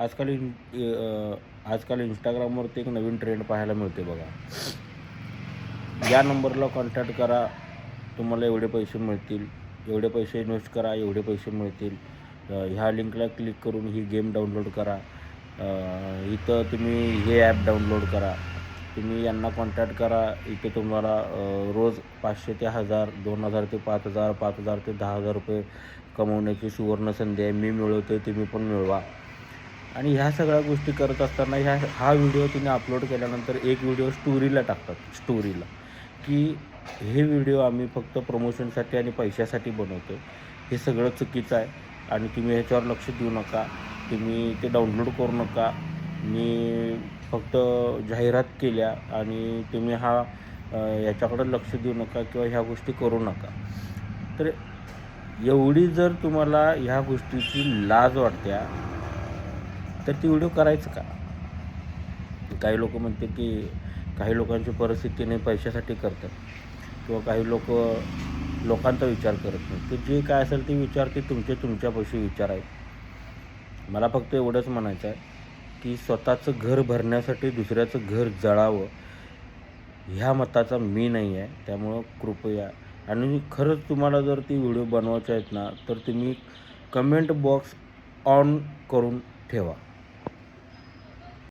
आजकाल इन आजकाल इंस्टाग्रामवरती एक नवीन ट्रेंड पाहायला मिळते बघा. या नंबरला कॉन्टॅक्ट करा. तुम्हाला एवढे पैसे मिळतील. एवढे पैसे इन्व्हेस्ट करा. एवढे पैसे मिळतील. ह्या लिंकला क्लिक करून ही गेम डाउनलोड करा. इथं तुम्ही हे ॲप डाउनलोड करा. तुम्ही यांना कॉन्टॅक्ट करा. इथे तुम्हाला रोज पाचशे ते हजार दोन हजार ते पाच हजार पाच हजार ते दहा हजार रुपये कमवण्याची सुवर्ण संधी आहे. मी मिळवते तुम्ही पण मिळवा. आणि ह्या सगळ्या गोष्टी करत असताना ह्या हा व्हिडिओ तिने अपलोड केल्यानंतर एक व्हिडिओ स्टोरीला टाकतात स्टोरीला की हे व्हिडिओ आम्ही फक्त प्रमोशनसाठी आणि पैशासाठी बनवतो हे सगळं चुकीचं आहे आणि तुम्ही ह्याच्यावर लक्ष देऊ नका. तुम्ही ते डाउनलोड करू नका. मी फक्त जाहिरात केल्या आणि तुम्ही हा याच्याकडं याच्याकडे लक्ष देऊ नका किंवा ह्या गोष्टी करू नका. तर एवढी जर तुम्हाला ह्या गोष्टीची लाज वाटत्या तर ती व्हिडिओ करायचं का? काही लोक म्हणते की काही लोकांची परिस्थितीने पैशासाठी करतात. किंवा काही लोक लोकांचा विचार करत नाही. ते जे काय असेल ते विचार ते तुमचे तुमच्यापाशी विचार आहेत. मला फक्त एवढंच म्हणायचं आहे की स्वतःचं घर भरण्यासाठी दुसऱ्याचं घर जळावं ह्या मताचा मी नाही आहे. त्यामुळं कृपया आणि खरंच तुम्हाला जर ती व्हिडिओ बनवायचे आहेत ना तर तुम्ही कमेंट बॉक्स ऑन करून ठेवा.